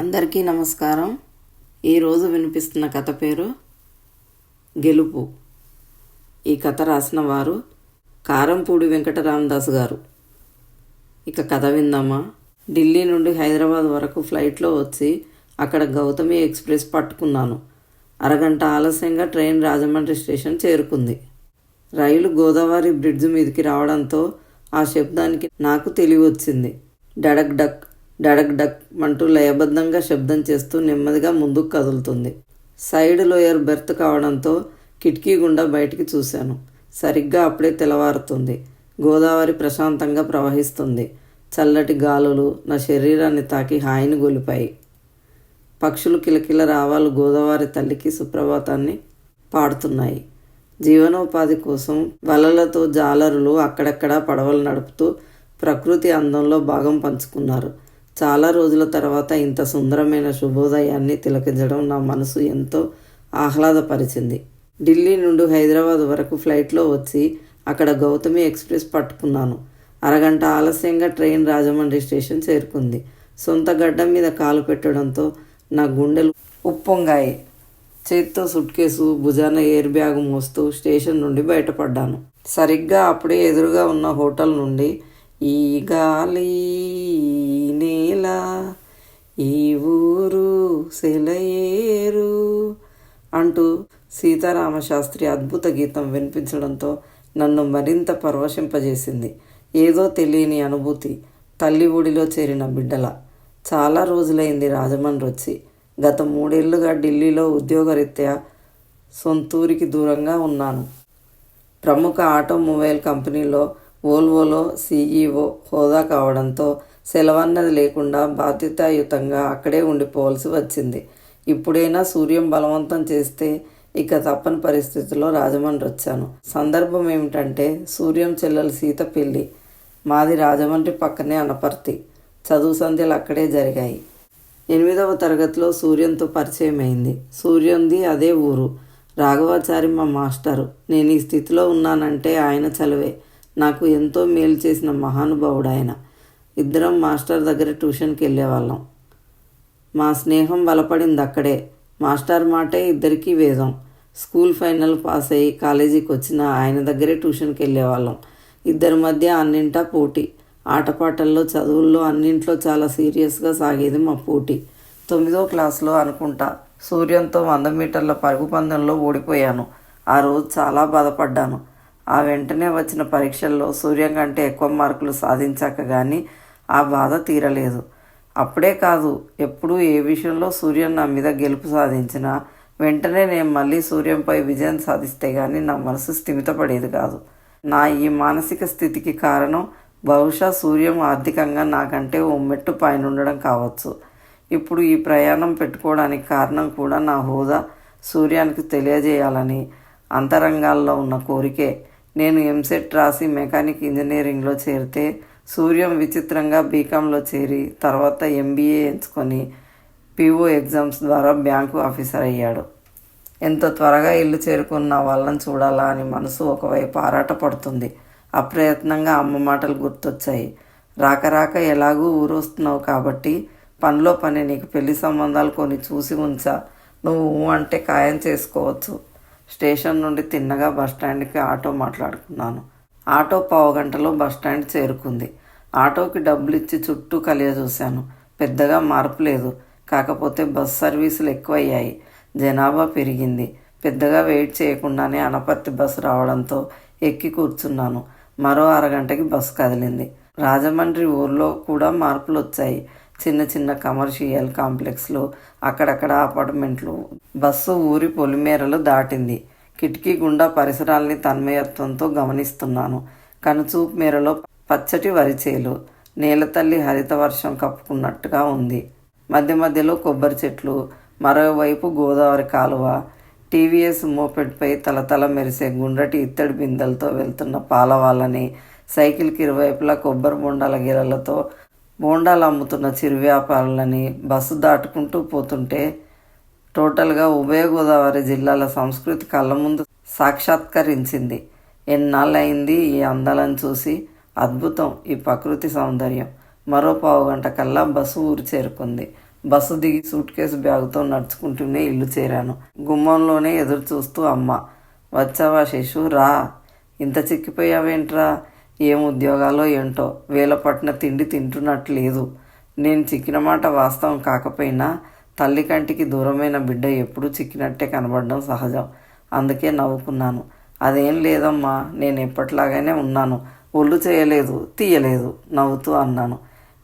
అందరికీ నమస్కారం. ఈరోజు వినిపిస్తున్న కథ పేరు గెలుపు. ఈ కథ రాసిన వారు కారంపూడి వెంకటరామదాస్ గారు. ఇక కథ విందామా? ఢిల్లీ నుండి హైదరాబాద్ వరకు ఫ్లైట్లో వచ్చి అక్కడ గౌతమి ఎక్స్ప్రెస్ పట్టుకున్నాను. అరగంట ఆలస్యంగా ట్రైన్ రాజమండ్రి స్టేషన్ చేరుకుంది. రైలు గోదావరి బ్రిడ్జ్ మీదకి రావడంతో ఆ శబ్దానికి నాకు తెలివి వచ్చింది డడక్ డక్ డడక్ డక్ అంటూ లయబద్ధంగా శబ్దం చేస్తూ నెమ్మదిగా ముందుకు కదులుతుంది. సైడ్ లోయర్ బెర్త్ కావడంతో కిటికీ గుండా బయటికి చూశాను. సరిగ్గా అప్పుడే తెలవారుతుంది గోదావరి ప్రశాంతంగా ప్రవహిస్తుంది. చల్లటి గాలులు నా శరీరాన్ని తాకి హాయిని గొలిపాయి. పక్షులు కిలకిల రావాలు గోదావరి తల్లికి సుప్రభాతాన్ని పాడుతున్నాయి. జీవనోపాధి కోసం వలలతో జాలరులు అక్కడక్కడ పడవలు నడుపుతూ ప్రకృతి అందంలో భాగం పంచుకున్నారు. చాలా రోజుల తర్వాత ఇంత సుందరమైన శుభోదయాన్ని తిలకించడం నా మనసు ఎంతో ఆహ్లాదపరిచింది. ఢిల్లీ నుండి హైదరాబాద్ వరకు ఫ్లైట్లో వచ్చి అక్కడ గౌతమి ఎక్స్ప్రెస్ పట్టుకున్నాను. అరగంట ఆలస్యంగా ట్రైన్ రాజమండ్రి స్టేషన్ చేరుకుంది. సొంత గడ్డ మీద కాలు పెట్టడంతో నా గుండెలు ఉప్పొంగాయి. చేత్తో సుట్ కేసు భుజాన ఎయిర్ బ్యాగ్ మోస్తూ స్టేషన్ నుండి బయటపడ్డాను. సరిగ్గా అప్పుడే ఎదురుగా ఉన్న హోటల్ నుండి ఈ గాలి నేల ఈ ఊరు సెలయేరు అంటూ సీతారామశాస్త్రి అద్భుత గీతం వినిపించడంతో నన్ను మరింత పరవశింపజేసింది. ఏదో తెలియని అనుభూతి తల్లి ఊడిలో చేరిన బిడ్డల. చాలా రోజులైంది రాజమండ్రి వచ్చి. గత మూడేళ్ళుగా ఢిల్లీలో ఉద్యోగరీత్యా సొంతూరికి దూరంగా ఉన్నాను. ప్రముఖ ఆటోమొబైల్ కంపెనీలో ఓల్వోలో సీఈఓ హోదా కావడంతో సెలవన్నది లేకుండా బాధ్యతాయుతంగా అక్కడే ఉండిపోవలసి వచ్చింది. ఇప్పుడైనా సూర్యం బలవంతం చేస్తే ఇక తప్పని పరిస్థితిలో రాజమండ్రి వచ్చాను. సందర్భం ఏమిటంటే సూర్యం చెల్లెలు సీత పెళ్ళి మాది రాజమండ్రి పక్కనే అనపర్తి. చదువు సంధ్యలు అక్కడే జరిగాయి. ఎనిమిదవ తరగతిలో సూర్యంతో పరిచయం అయింది సూర్యంది అదే ఊరు. రాఘవాచారి మా మాస్టరు. నేను ఈ స్థితిలో ఉన్నానంటే ఆయన చలవే నాకు ఎంతో మేలు చేసిన మహానుభావుడు ఆయన ఇద్దరం మాస్టర్ దగ్గర ట్యూషన్కి వెళ్ళేవాళ్ళం. మా స్నేహం బలపడింది అక్కడే. మాస్టర్ మాటే ఇద్దరికీ వేదం. స్కూల్ ఫైనల్ పాస్ అయ్యి కాలేజీకి వచ్చిన ఆయన దగ్గరే ట్యూషన్కి వెళ్ళేవాళ్ళం. ఇద్దరి మధ్య అన్నింటా పోటీ. ఆటపాటల్లో చదువుల్లో అన్నింట్లో చాలా సీరియస్గా సాగేది మా పోటీ. తొమ్మిదో క్లాస్లో అనుకుంటా సూర్యంతో వంద మీటర్ల పరుగు పందెంలో ఓడిపోయాను. ఆ రోజు చాలా బాధపడ్డాను. ఆ వెంటనే వచ్చిన పరీక్షల్లో సూర్యం కంటే ఎక్కువ మార్కులు సాధించాక కానీ ఆ బాధ తీరలేదు. అప్పుడే కాదు ఎప్పుడు ఏ విషయంలో సూర్యం నా మీద గెలుపు సాధించినా వెంటనే నేను మళ్ళీ సూర్యంపై విజయం సాధిస్తే కానీ నా మనసు స్థిమితపడేది కాదు. నా ఈ మానసిక స్థితికి కారణం బహుశా సూర్యం ఆర్థికంగా నాకంటే ఓ మెట్టు పైన ఉండడం కావచ్చు. ఇప్పుడు ఈ ప్రయాణం పెట్టుకోవడానికి కారణం కూడా నా హోదా సూర్యానికి తెలియజేయాలని అంతరంగాల్లో ఉన్న కోరికే. నేను ఎంసెట్ రాసి మెకానిక్ ఇంజనీరింగ్లో చేరితే సూర్యం విచిత్రంగా బీకాంలో చేరి తర్వాత ఎంబీఏ ఎంచుకొని పీఓ ఎగ్జామ్స్ ద్వారా బ్యాంకు ఆఫీసర్ అయ్యాడు. ఎంత త్వరగా ఇల్లు చేరుకున్న వాళ్ళని చూడాలా అని మనసు ఒకవైపు ఆరాటపడుతుంది. అప్రయత్నంగా అమ్మ మాటలు గుర్తొచ్చాయి. రాక రాక ఎలాగూ ఊరొస్తున్నావు కాబట్టి పనిలో పని నీకు పెళ్ళి సంబంధాలు కొన్ని చూసి ఉంచా. నువ్వు అంటే ఖాయం చేసుకోవచ్చు. స్టేషన్ నుండి తిన్నగా బస్టాండ్కి ఆటో మాట్లాడుకున్నాను. ఆటో పావుగంటలో బస్టాండ్ చేరుకుంది. ఆటోకి డబ్బులు ఇచ్చి చుట్టూ కలియ చూశాను. పెద్దగా మార్పు లేదు. కాకపోతే బస్ సర్వీసులు ఎక్కువయ్యాయి. జనాభా పెరిగింది. పెద్దగా వెయిట్ చేయకుండానే అనపర్తి బస్సు రావడంతో ఎక్కి కూర్చున్నాను. మరో అరగంటకి బస్సు కదిలింది. రాజమండ్రి ఊర్లో కూడా మార్పులు వచ్చాయి చిన్న చిన్న కమర్షియల్ కాంప్లెక్స్లు అక్కడక్కడ అపార్ట్మెంట్లు. బస్సు ఊరి పొలిమేరలు దాటింది. కిటికీ గుండా పరిసరాల్ని తన్మయత్వంతో గమనిస్తున్నాను. కనుచూపు మేరలో పచ్చటి వరిచేలు నీలతల్లి హరిత వర్షం కప్పుకున్నట్టుగా ఉంది. మధ్య మధ్యలో కొబ్బరి చెట్లు మరోవైపు గోదావరి కాలువ టీవీఎస్ మోపెడ్పై తలతల మెరిసే గుండ్రటి ఇత్తడి బిందెలతో వెళ్తున్న పాలవాళ్ళని సైకిల్కి ఇరువైపులా కొబ్బరి బొండాల గిరలతో బోండాలు అమ్ముతున్న చిరు వ్యాపారులని బస్సు దాటుకుంటూ పోతుంటే టోటల్గా ఉభయ గోదావరి జిల్లాల సంస్కృతి కళ్ళ ముందు సాక్షాత్కరించింది. ఎన్నాళ్ళయింది ఈ అందాలను చూసి? అద్భుతం. ఈ ప్రకృతి సౌందర్యం. మరో పావు గంట కల్లా బస్సు ఊరు చేరుకుంది. బస్సు దిగి సూట్ కేసు బ్యాగుతో నడుచుకుంటూనే ఇల్లు చేరాను. గుమ్మంలోనే ఎదురు చూస్తూ అమ్మ వచ్చావా శిశు? రా. ఇంత చిక్కిపోయావేంట్రా? ఏం ఉద్యోగాలో ఏంటో. వేల పట్టిన తిండి తింటున్నట్టు లేదు నేను చిక్కిన మాట వాస్తవం కాకపోయినా తల్లి కంటికి దూరమైన బిడ్డ ఎప్పుడూ చిక్కినట్టే కనబడడం సహజం. అందుకే నవ్వుకున్నాను. అదేం లేదమ్మా నేను ఎప్పటిలాగానే ఉన్నాను. ఒళ్ళు చేయలేదు తీయలేదు నవ్వుతూ అన్నాను.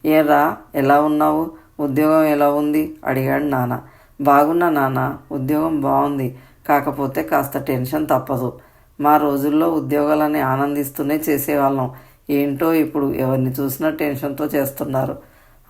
ఏరా ఎలా ఉన్నావు? ఉద్యోగం ఎలా ఉంది? అడిగాడు నాన్న. బాగున్నా నాన్న ఉద్యోగం బాగుంది. కాకపోతే కాస్త టెన్షన్ తప్పదు. మా రోజుల్లో ఉద్యోగాలని ఆనందిస్తూనే చేసేవాళ్ళం. ఏంటో ఇప్పుడు ఎవరిని చూసినా టెన్షన్తో చేస్తున్నారు.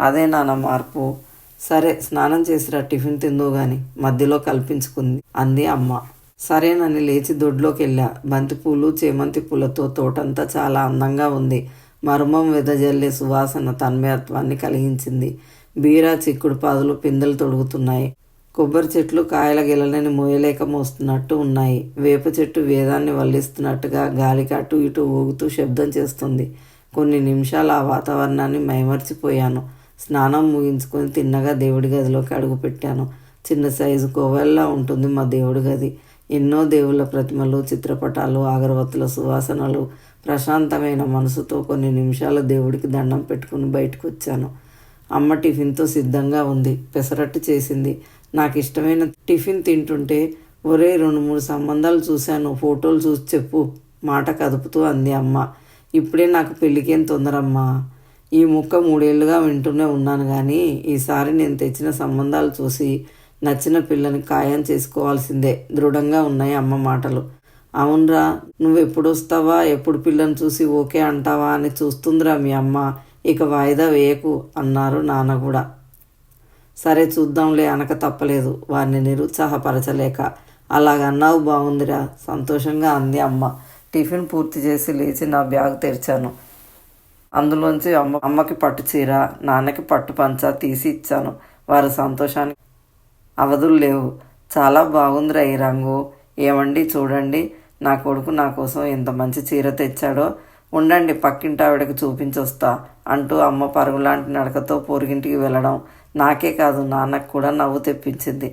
అదే నాన్న మార్పు. సరే స్నానం చేసిరా టిఫిన్ తిందో గాని. మధ్యలో కల్పించుకుంది అంది అమ్మ. సరేనని లేచి దొడ్లోకి వెళ్ళా బంతిపూలు చేమంతి పూలతో తోటంతా చాలా అందంగా ఉంది. మర్మం వెదజల్లే సువాసన తన్మయత్వాన్ని కలిగించింది. బీరా చిక్కుడు పాదులు పిందెలు తొడుగుతున్నాయి. కొబ్బరి చెట్లు కాయల గిలలని మోయలేక మోస్తున్నట్టు ఉన్నాయి. వేప చెట్టు వేదాన్ని వల్లిస్తున్నట్టుగా గాలికి అటు ఇటు ఊగుతూ శబ్దం చేస్తుంది. కొన్ని నిమిషాలు ఆ వాతావరణాన్ని మైమర్చిపోయాను. స్నానం ముగించుకొని తిన్నగా దేవుడి గదిలోకి అడుగుపెట్టాను చిన్న సైజు కోవెల్లా ఉంటుంది మా దేవుడి గది. ఎన్నో దేవుళ్ళ ప్రతిమలు చిత్రపటాలు అగరవత్తుల సువాసనలు ప్రశాంతమైన మనసుతో కొన్ని నిమిషాలు దేవుడికి దండం పెట్టుకుని బయటకు వచ్చాను అమ్మ టిఫిన్తో సిద్ధంగా ఉంది. పెసరట్టు చేసింది. నాకు ఇష్టమైన టిఫిన్ తింటుంటే ఒరే రెండు మూడు సంబంధాలు చూశాను ఫోటోలు చూసి చెప్పు మాట కదుపుతూ అంది అమ్మ. ఇప్పుడే నాకు పెళ్ళికేం తొందరమ్మా. ఈ ముక్క మూడేళ్ళుగా వింటూనే ఉన్నాను కానీ ఈసారి నేను తెచ్చిన సంబంధాలు చూసి నచ్చిన పిల్లని ఖాయం చేసుకోవాల్సిందే దృఢంగా ఉన్నాయి అమ్మ మాటలు. అవునరా నువ్వు ఎప్పుడు వస్తావా ఎప్పుడు పిల్లని చూసి ఓకే అంటావా అని చూస్తుందిరా మీ అమ్మ. ఇక వాయిదా వేయకు అన్నారు నాన్న కూడా. సరే చూద్దాంలే అనక తప్పలేదు. వారిని నిరుత్సాహపరచలేక. అలాగన్నావు బాగుందిరా సంతోషంగా అంది అమ్మ. టిఫిన్ పూర్తి చేసి లేచి నా బ్యాగ్ తెరిచాను. అందులోంచి అమ్మ అమ్మకి పట్టు చీర నాన్నకి పట్టు పంచ తీసి ఇచ్చాను. వారి సంతోషానికి అవధులు లేవు. చాలా బాగుందిరా ఈ రంగు. ఏమండి? చూడండి. నా కొడుకు నా కోసం ఎంత మంచి చీర తెచ్చాడో. ఉండండి పక్కింటి ఆవిడకి చూపించొస్తా అంటూ అమ్మ పరుగులాంటి నడకతో పొరిగింటికి వెళ్ళడం నాకే కాదు నాన్నకు కూడా నవ్వు తెప్పించింది.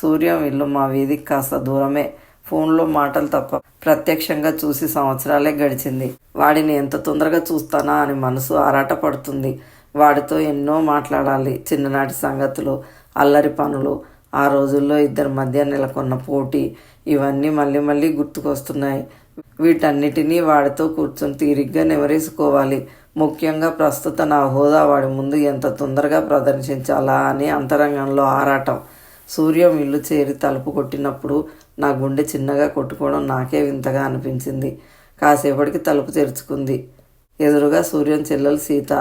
సూర్యం ఇల్లు మా వీధికి కాస్త దూరమే. ఫోన్లో మాటలు తప్ప ప్రత్యక్షంగా చూసి సంవత్సరాలే గడిచింది. వాడిని ఎంత తొందరగా చూస్తానా అని మనసు ఆరాట పడుతుంది వాడితో ఎన్నో మాట్లాడాలి. చిన్ననాటి సంగతులు అల్లరి పనులు ఆ రోజుల్లో ఇద్దరి మధ్య నెలకొన్న పోటీ ఇవన్నీ మళ్ళీ మళ్ళీ గుర్తుకొస్తున్నాయి. వీటన్నిటినీ వాడితో కూర్చొని తీరిగ్గా నెవరేసుకోవాలి ముఖ్యంగా ప్రస్తుత నా హోదా వాడి ముందు ఎంత తొందరగా ప్రదర్శించాలా అని అంతరంగంలో ఆరాటం. సూర్యం ఇల్లు చేరి తలుపు కొట్టినప్పుడు నా గుండె చిన్నగా కొట్టుకోవడం నాకే వింతగా అనిపించింది. కాసేపటికి తలుపు తెరుచుకుంది. ఎదురుగా సూర్యం చెల్లెలు సీత.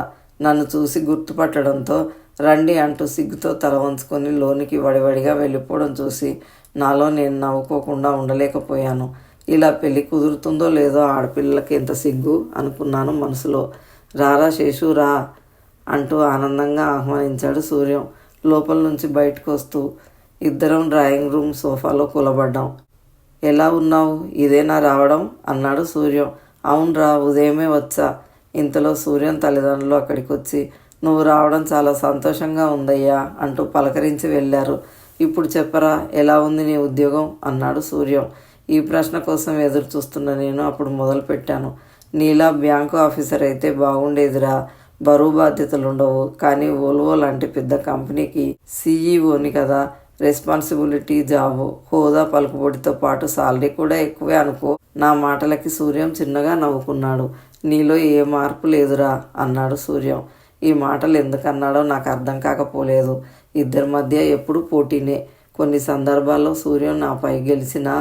నన్ను చూసి గుర్తుపట్టడంతో రండి అంటూ సిగ్గుతో తల వంచుకొని లోనికి వడివడిగా వెళ్ళిపోవడం చూసి నాలో నేను నవ్వుకోకుండా ఉండలేకపోయాను. ఇలా పెళ్ళి కుదురుతుందో లేదో ఆడపిల్లలకి ఎంత సిగ్గు అనుకున్నాను మనసులో. రారా శేషు రా అంటూ ఆనందంగా ఆహ్వానించాడు సూర్యం. లోపల నుంచి బయటకు వస్తూ ఇద్దరం డ్రాయింగ్ రూమ్ సోఫాలో కూలబడ్డాం. ఎలా ఉన్నావు? ఇదేనా రావడం? అన్నాడు సూర్యం. అవునరా ఉదయమే వచ్చా. ఇంతలో సూర్యం తల్లిదండ్రులు అక్కడికి వచ్చి నువ్వు రావడం చాలా సంతోషంగా ఉందయ్యా అంటూ పలకరించి వెళ్ళారు. ఇప్పుడు చెప్పరా ఎలా ఉంది నీ ఉద్యోగం? అన్నాడు సూర్యం. ఈ ప్రశ్న కోసం ఎదురు చూస్తున్న నేను అప్పుడు మొదలుపెట్టాను. నీలా బ్యాంకు ఆఫీసర్ అయితే బాగుండేదిరా. బరువు బాధ్యతలు ఉండవు కానీ ఓల్వో లాంటి పెద్ద కంపెనీకి సీఈఓని కదా. Responsibility job. హోదా పలుకుబడితో పాటు సాలరీ కూడా ఎక్కువే అనుకో. నా మాటలకి సూర్యం చిన్నగా నవ్వుకున్నాడు. నీలో ఏ మార్పు లేదురా అన్నాడు సూర్యం. ఈ మాటలు ఎందుకన్నాడో నాకు అర్థం కాకపోలేదు. ఇద్దరి మధ్య ఎప్పుడు పోటీనే. కొన్ని సందర్భాల్లో సూర్యం నాపై గెలిచినా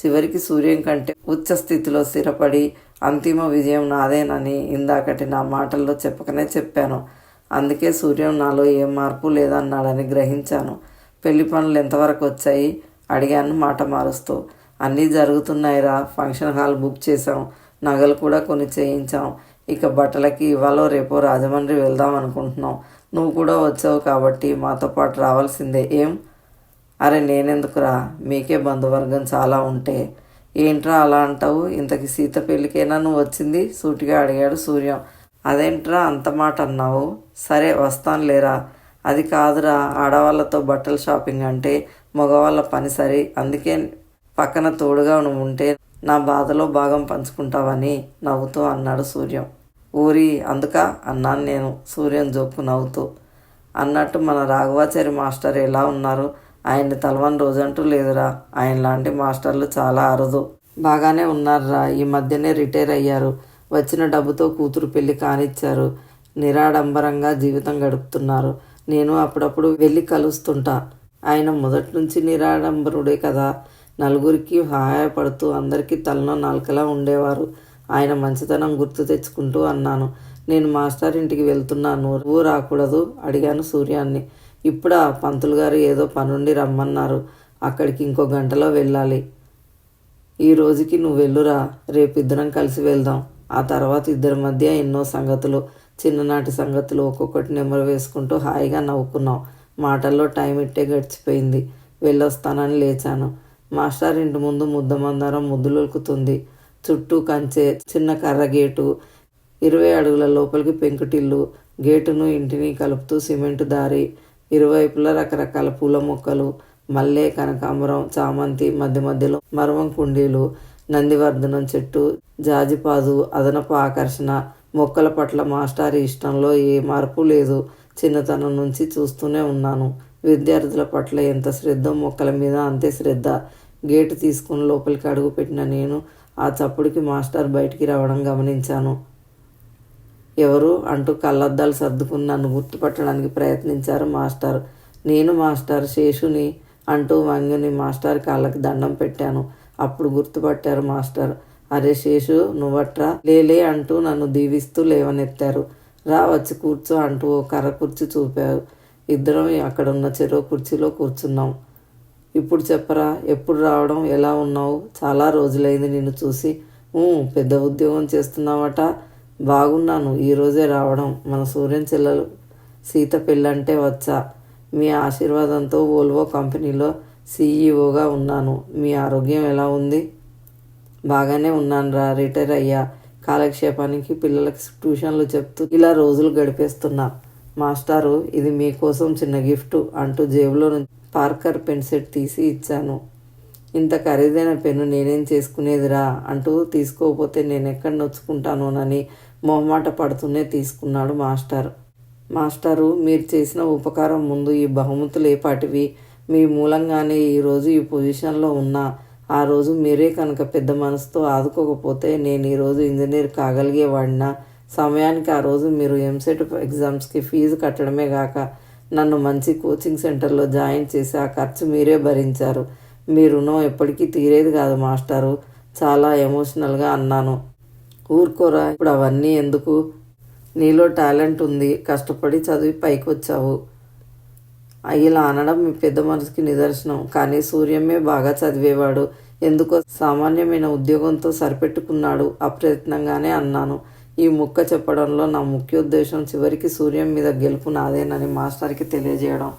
చివరికి సూర్యం కంటే ఉచ్చ స్థితిలో స్థిరపడి అంతిమ విజయం నాదేనని ఇందాకటి నా మాటల్లో చెప్పకనే చెప్పాను. అందుకే సూర్యం నాలో ఏ మార్పు లేదన్నాడని గ్రహించాను. పెళ్ళి పనులు ఎంతవరకు వచ్చాయి? అడిగాను మాట మారుస్తూ. అన్నీ జరుగుతున్నాయిరా. ఫంక్షన్ హాల్ బుక్ చేసాం నగలు కూడా కొన్ని చేయించాం. ఇక బట్టలకి ఇవాళ రేపో రాజమండ్రి వెళ్దాం అనుకుంటున్నాం. నువ్వు కూడా వచ్చావు కాబట్టి మాతో పాటు రావాల్సిందే. ఏం? అరే నేనెందుకురా? మీకే బంధువర్గం చాలా ఉంటే. ఏంట్రా అలా అంటావు? ఇంతకి సీత పెళ్ళికైనా నువ్వు వచ్చింది? సూటిగా అడిగాడు సూర్యం. అదేంట్రా అంత మాట అన్నావు? సరే వస్తాను లేరా అది కాదురా. ఆడవాళ్ళతో బట్టల షాపింగ్ అంటే మగవాళ్ళ పని సరి. అందుకే పక్కన తోడుగా నువ్వు ఉంటే నా బాధలో భాగం పంచుకుంటావని నవ్వుతూ అన్నాడు సూర్యం. ఊరి అందుక అన్నాను నేను. సూర్యం జోక్కు నవ్వుతూ. అన్నట్టు మన రాఘవాచారి మాస్టర్ ఎలా ఉన్నారు? ఆయన్ని తలవని రోజంటూ లేదురా. ఆయన లాంటి మాస్టర్లు చాలా అరుదు. బాగానే ఉన్నారురా. ఈ మధ్యనే రిటైర్ అయ్యారు. వచ్చిన డబ్బుతో కూతురు పెళ్ళి కానిచ్చారు. నిరాడంబరంగా జీవితం గడుపుతున్నారు. నేను అప్పుడప్పుడు వెళ్ళి కలుస్తుంటా. ఆయన మొదటి నుంచి నిరాడంబరుడే కదా. నలుగురికి సహాయపడుతూ అందరికీ తలలో నాలుకలా ఉండేవారు. ఆయన మంచితనం గుర్తు తెచ్చుకుంటూ అన్నాను. నేను మాస్టర్ ఇంటికి వెళ్తున్నాను. నువ్వు రాకూడదు. అడిగాను సూర్యాన్ని. ఇప్పుడా పంతులు గారు ఏదో పనుండి రమ్మన్నారు. అక్కడికి ఇంకో గంటలో వెళ్ళాలి. ఈ రోజుకి నువ్వు వెళ్ళురా. రేపు ఇద్దరం కలిసి వెళ్దాం. ఆ తర్వాత ఇద్దరి మధ్య ఎన్నో సంగతులు చిన్ననాటి సంగతులు ఒక్కొక్కటి నెమరు వేసుకుంటూ హాయిగా నవ్వుకున్నాం. మాటల్లో టైం ఇట్టే గడిచిపోయింది. వెళ్ళొస్తానని లేచాను. మాస్టర్ ఇంటి ముందు ముద్ద మందారం ముద్దులొలుకుతుంది. చుట్టూ కంచె చిన్న కర్ర గేటు ఇరవై అడుగుల లోపలికి పెంకుటిల్లు గేటును ఇంటిని కలుపుతూ సిమెంటు దారి ఇరువైపులా రకరకాల పూల మొక్కలు మల్లె కనకాంబరం చామంతి మధ్య మధ్యలో మరవం కుండీలు నందివర్ధనం చెట్టు జాజిపాదు అదనపు ఆకర్షణ మొక్కల పట్ల మాస్టారి ఇష్టంలో ఏ మార్పు లేదు. చిన్నతనం నుంచి చూస్తూనే ఉన్నాను. విద్యార్థుల పట్ల ఎంత శ్రద్ధ మొక్కల మీద అంతే శ్రద్ధ. గేటు తీసుకుని లోపలికి అడుగు పెట్టిన నేను ఆ చప్పుడుకి మాస్టర్ బయటికి రావడం గమనించాను. ఎవరు అంటూ కళ్ళద్దాలు సర్దుకుని నన్ను గుర్తుపట్టడానికి ప్రయత్నించారు మాస్టర్. నేను మాస్టర్ శేషుని అంటూ వంగిని మాస్టర్ కాళ్ళకి దండం పెట్టాను. అప్పుడు గుర్తుపట్టారు మాస్టర్. అరే శేషు నువ్వట్రా? లేలే అంటూ నన్ను దీవిస్తూ లేవనెత్తారు. రా వచ్చి కూర్చో అంటూ ఓ కర్ర కుర్చీ చూపారు. ఇద్దరం అక్కడ ఉన్న చెరువు కుర్చీలో కూర్చున్నాం. ఇప్పుడు చెప్పరా ఎప్పుడు రావడం ఎలా ఉన్నావు? చాలా రోజులైంది నిన్ను చూసి. పెద్ద ఉద్యోగం చేస్తున్నావట. బాగున్నాను. ఈరోజే రావడం. మన సూర్యం చెల్లెలు సీత పెళ్ళంటే వచ్చా. మీ ఆశీర్వాదంతో ఓల్వో కంపెనీలో సీఈఓగా ఉన్నాను. మీ ఆరోగ్యం ఎలా ఉంది? బాగానే ఉన్నాను రా రిటైర్ అయ్యా. కాలక్షేపానికి పిల్లలకి ట్యూషన్లు చెప్తూ ఇలా రోజులు గడిపేస్తున్నా. మాస్టారు ఇది మీకోసం చిన్న గిఫ్ట్ అంటూ జేబులో నుంచి పార్కర్ పెన్ సెట్ తీసి ఇచ్చాను. ఇంత ఖరీదైన పెన్ను నేనేం చేసుకునేదిరా? అంటూ తీసుకోకపోతే నేను ఎక్కడ నొచ్చుకుంటానోనని మొహమాట పడుతూనే తీసుకున్నాడు మాస్టర్. మాస్టారు మీరు చేసిన ఉపకారం ముందు ఈ బహుమతులు ఏపాటివి. మీ మూలంగానే ఈరోజు ఈ పొజిషన్లో ఉన్నా. ఆ రోజు మీరే కనుక పెద్ద మనసుతో ఆదుకోకపోతే నేను ఈరోజు ఇంజనీర్ కాగలిగేవాడినా. సమయానికి ఆ రోజు మీరు ఎంసెట్ ఎగ్జామ్స్కి ఫీజు కట్టడమే కాక నన్ను మంచి కోచింగ్ సెంటర్లో జాయిన్ చేసి ఆ ఖర్చు మీరే భరించారు. మీ రుణం ఎప్పటికీ తీరేది కాదు మాస్టారు. చాలా ఎమోషనల్గా అన్నాను. ఊరుకోరా ఇప్పుడు అవన్నీ ఎందుకు? నీలో టాలెంట్ ఉంది కష్టపడి చదివి పైకి వచ్చావు ఇలా అనడం మీ పెద్ద మనసుకి నిదర్శనం కానీ సూర్యమే బాగా చదివేవాడు. ఎందుకో సామాన్యమైన ఉద్యోగంతో సరిపెట్టుకున్నాడు అప్రయత్నంగానే అన్నాను. ఈ ముక్క చెప్పడంలో నా ముఖ్య ఉద్దేశం చివరికి సూర్యం మీద గెలుపు నాదేనని మాస్టర్కి తెలియజేయడం.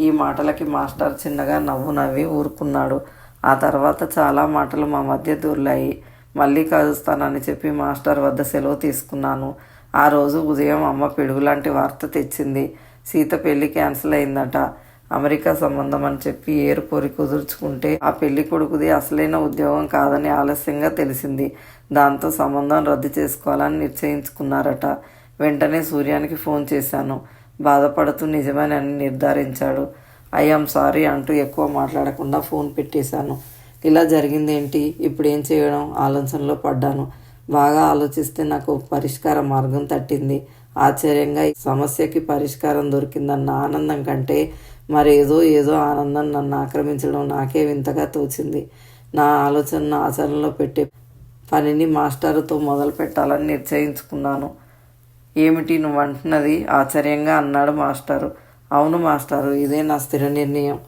ఈ మాటలకి మాస్టర్ చిన్నగా నవ్వు నవ్వి ఊరుకున్నాడు. ఆ తర్వాత చాలా మాటలు మా మధ్య దూర్లాయి. మళ్ళీ కలుస్తానని చెప్పి మాస్టర్ వద్ద సెలవు తీసుకున్నాను. ఆ రోజు ఉదయం అమ్మ పిడుగులాంటి వార్త తెచ్చింది. సీత పెళ్ళి క్యాన్సిల్ అయిందట. అమెరికా సంబంధం అని చెప్పి ఏరు పొరి కుదుర్చుకుంటే ఆ పెళ్ళి కొడుకుది అసలైన ఉద్యోగం కాదని ఆలస్యంగా తెలిసింది. దాంతో సంబంధం రద్దు చేసుకోవాలని నిశ్చయించుకున్నారట. వెంటనే సూర్యానికి ఫోన్ చేశాను. బాధపడుతూ నిజమేనని నిర్ధారించాడు. ఐఎమ్ సారీ అంటూ ఎక్కువ మాట్లాడకుండా ఫోన్ పెట్టేశాను. ఇలా జరిగిందేంటి? ఇప్పుడు ఏం చేయడం? ఆలోచనలో పడ్డాను. బాగా ఆలోచిస్తే నాకు పరిష్కార మార్గం తట్టింది. ఆశ్చర్యంగా ఈ సమస్యకి పరిష్కారం దొరికిందన్న ఆనందం కంటే మరేదో ఏదో ఆనందం నన్ను ఆక్రమించడం నాకే వింతగా తోచింది. నా ఆలోచనను ఆచరణలో పెట్టే పనిని మాస్టర్తో మొదలు పెట్టాలని నిర్ణయించుకున్నాను ఏమిటి? నువ్వు అంటున్నది ఆశ్చర్యంగా అన్నాడు మాస్టారు. అవును మాస్టారు ఇదే నా స్థిర నిర్ణయం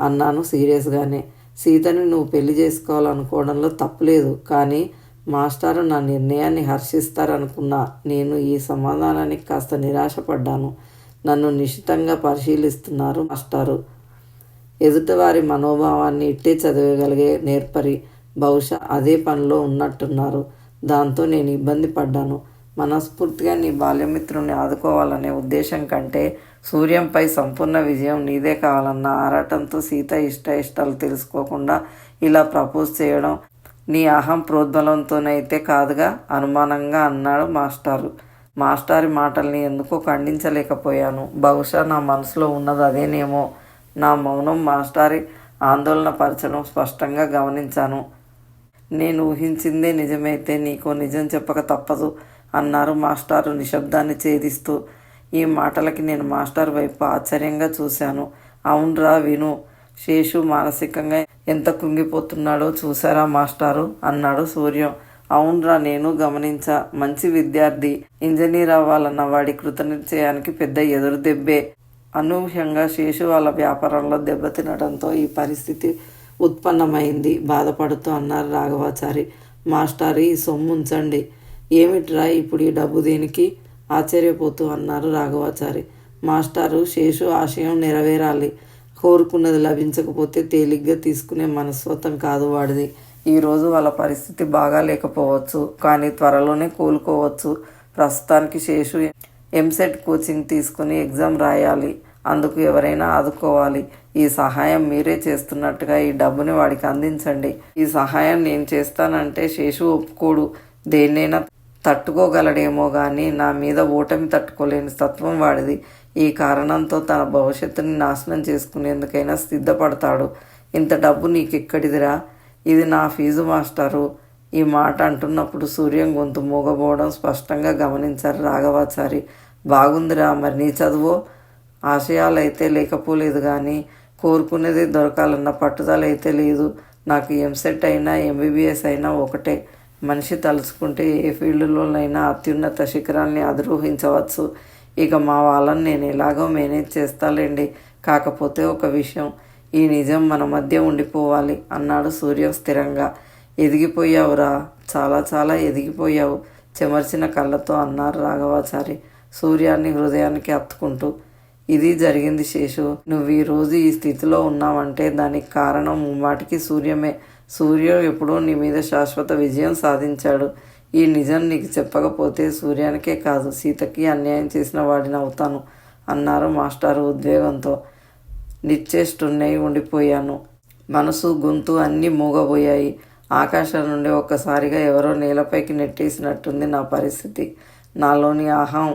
అన్నాను సీరియస్గానే. సీతని నువ్వు పెళ్ళి చేసుకోవాలనుకోవడంలో తప్పులేదు కానీ మాస్టారు నా నిర్ణయాన్ని హర్షిస్తారనుకున్నా నేను ఈ సమాధానానికి కాస్త నిరాశపడ్డాను. నన్ను నిశితంగా పరిశీలిస్తున్నారు మాస్టారు. ఎదుటివారి మనోభావాన్ని ఇట్టే చదివగలిగే నేర్పరి బహుశా అదే పనిలో ఉన్నట్టున్నారు. దాంతో నేను ఇబ్బంది పడ్డాను. మనస్ఫూర్తిగా నీ బాల్యమిత్రుని ఆదుకోవాలనే ఉద్దేశం కంటే సూర్యంపై సంపూర్ణ విజయం నీదే కావాలన్న ఆరాటంతో సీత ఇష్ట ఇష్టాలు తెలుసుకోకుండా ఇలా ప్రపోజ్ చేయడం నీ అహం ప్రోద్బలంతోనైతే కాదుగా అనుమానంగా అన్నాడు మాస్టారు. మాస్టారి మాటల్ని ఎందుకో ఖండించలేకపోయాను. బహుశా నా మనసులో ఉన్నది అదేనేమో. నా మౌనం మాస్టారి ఆందోళన పరచడం స్పష్టంగా గమనించాను. నేను ఊహించిందే నిజమైతే నీకో నిజం చెప్పక తప్పదు. అన్నారు మాస్టారు నిశ్శబ్దాన్ని ఛేదిస్తూ. ఈ మాటలకి నేను మాస్టర్ వైపు ఆశ్చర్యంగా చూశాను. అవునరా విను శేషు మానసికంగా ఎంత కుంగిపోతున్నాడో చూసారా మాస్టారు? అన్నాడు సూర్యం. అవునరా నేను గమనించా మంచి విద్యార్థి. ఇంజనీర్ అవ్వాలన్న వాడి కృతనిశ్చయానికి పెద్ద ఎదురు దెబ్బే. అనూహ్యంగా శేషు వాళ్ళ వ్యాపారంలో దెబ్బతినడంతో ఈ పరిస్థితి ఉత్పన్నమైంది. బాధపడుతూ అన్నారు రాఘవాచారి. మాస్టారు ఈ సొమ్ము ఉంచండి. ఏమిట్రా ఇప్పుడు ఈ డబ్బు దేనికి? ఆశ్చర్యపోతూ అన్నారు రాఘవాచారి. మాస్టారు శేషు ఆశయం నెరవేరాలి. కోరుకున్నది లభించకపోతే తేలిగ్గా తీసుకునే మనస్తత్వం కాదు వాడిది. ఈరోజు వాళ్ళ పరిస్థితి బాగా లేకపోవచ్చు కానీ త్వరలోనే కోలుకోవచ్చు. ప్రస్తుతానికి శేషు ఎంసెట్ కోచింగ్ తీసుకుని ఎగ్జామ్ రాయాలి. అందుకు ఎవరైనా ఆదుకోవాలి. ఈ సహాయం మీరే చేస్తున్నట్టుగా ఈ డబ్బుని వాడికి అందించండి. ఈ సహాయం నేను చేస్తానంటే శేషు ఒప్పుకోడు. దేన్నైనా తట్టుకోగలడేమో కానీ నా మీద ఓటమి తట్టుకోలేని తత్వం వాడిది. ఈ కారణంతో తన భవిష్యత్తుని నాశనం చేసుకునేందుకైనా సిద్ధపడతాడు. ఇంత డబ్బు నీకెక్కడిదిరా? ఇది నా ఫీజు మాస్టారు. ఈ మాట అంటున్నప్పుడు సూర్యం గొంతు మూగబోవడం స్పష్టంగా గమనించారు రాఘవాచారి. బాగుందిరా మరి నీ చదువు? ఆశయాలైతే లేకపోలేదు కానీ కోరుకునేది దొరకాలన్న పట్టుదల అయితే లేదు. నాకు ఎంసెట్ అయినా ఎంబీబీఎస్ అయినా ఒకటే. మనిషి తలుచుకుంటే ఏ ఫీల్డ్లోనైనా అత్యున్నత శిఖరాల్ని అధిరోహించవచ్చు. ఇక మా వాళ్ళని నేను ఎలాగో మేనేజ్ చేస్తాలేండి. కాకపోతే ఒక విషయం ఈ నిజం మన మధ్య ఉండిపోవాలి అన్నాడు సూర్యం స్థిరంగా. ఎదిగిపోయావురా చాలా చాలా ఎదిగిపోయావు చెమర్చిన కళ్ళతో అన్నారు రాఘవాచారి సూర్యాన్ని హృదయానికి హత్తుకుంటూ ఇది జరిగింది శేషు నువ్వు ఈరోజు ఈ స్థితిలో ఉన్నావంటే దానికి కారణం వాటికి సూర్యమే. సూర్యుడు ఎప్పుడో నీ మీద శాశ్వత విజయం సాధించాడు. ఈ నిజం నీకు చెప్పకపోతే సూర్యానికే కాదు సీతకి అన్యాయం చేసిన వాడిని అవుతాను అన్నారు మాస్టారు ఉద్వేగంతో. నిశ్చేష్టున్నై ఉండిపోయాను. మనసు గొంతు అన్నీ మూగబోయాయి. ఆకాశం నుండి ఒక్కసారిగా ఎవరో నేలపైకి నెట్టేసినట్టుంది నా పరిస్థితి. నాలోని అహం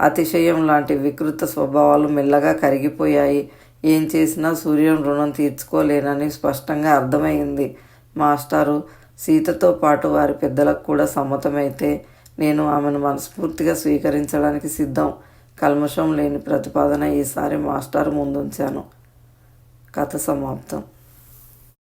అతిశయం లాంటి వికృత స్వభావాలు మెల్లగా కరిగిపోయాయి. ఏం చేసినా సూర్యం రుణం తీర్చుకోలేనని స్పష్టంగా అర్థమైంది. మాస్టారు సీతతో పాటు వారి పెద్దలకు కూడా సమ్మతమైతే నేను ఆమెను మనస్ఫూర్తిగా స్వీకరించడానికి సిద్ధం. కల్మషం లేని ప్రతిపాదన ఈసారి మాస్టర్ ముందుంచాను. కథ సమాప్తం.